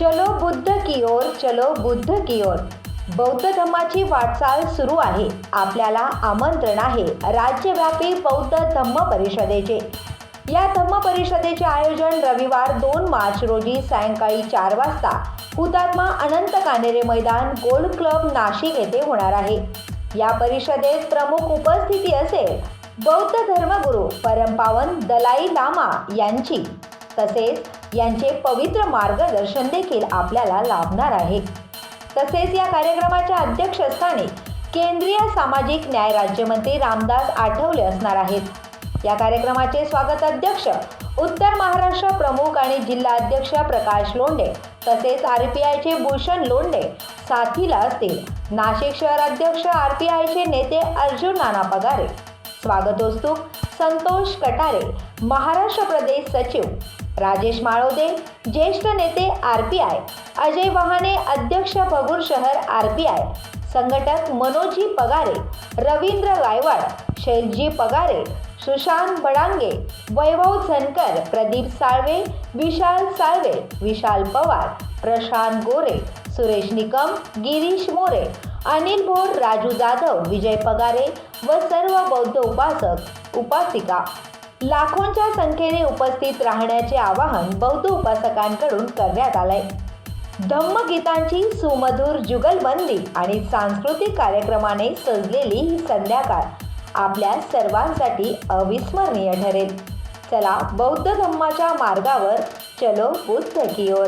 चलो बुद्ध की ओर चलो बुद्ध की ओर. बौद्ध धम्माची वाटचाल सुरू आहे. आपल्याला आमंत्रण आहे राज्यव्यापी बौद्ध धम्म परिषदेचे. या धम्म परिषदेचे आयोजन रविवार दोन मार्च रोजी सायंकाळी चार वाजता हुतात्मा अनंत कानेरे मैदान गोल्ड क्लब नाशिक येथे होणार आहे. या परिषदेत प्रमुख उपस्थिती असेल बौद्ध धर्मगुरू परमपावन दलाई लामा यांची. तसेच यांचे पवित्र मार्गदर्शन देखील आपल्याला लाभणार आहे. तसेच या कार्यक्रमाच्या अध्यक्षस्थानी केंद्रीय सामाजिक न्याय राज्यमंत्री रामदास आठवले असणार आहेत. या कार्यक्रमाचे स्वागत अध्यक्ष उत्तर महाराष्ट्र प्रमुख आणि जिल्हा अध्यक्ष प्रकाश लोंढे तसेच आर पी आयचे भूषण लोंढे साथीला असतील. नाशिक शहर अध्यक्ष आर पी आयचे नेते अर्जुन नाना पगारे स्वागतोस्तुक संतोष कटारे महाराष्ट्र प्रदेश सचिव राजेश माळोदे ज्येष्ठ नेते R P I Ajay Wahane अध्यक्ष भगूर शहर आर पी आय संघटक मनोजी पगारे रवींद्र गायवाड शैलजी पगारे सुशांत बडांगे वैभव झनकर प्रदीप साळवे विशाल साळवे विशाल पवार प्रशांत गोरे सुरेश निकम गिरीश मोरे अनिल भोर राजू जाधव विजय पगारे व सर्व बौद्ध उपासक उपासिका. लाखोंच्या संख्येने उपस्थित राहण्याचे आवाहन बौद्ध उपासकांकडून करण्यात आलंय. धम्मगीतांची सुमधुर जुगलबंदी आणि सांस्कृतिक कार्यक्रमाने सजलेली ही संध्याकाळ आपल्या सर्वांसाठी अविस्मरणीय ठरेल. चला बौद्ध धम्माच्या मार्गावर चलो बुद्ध की ओर.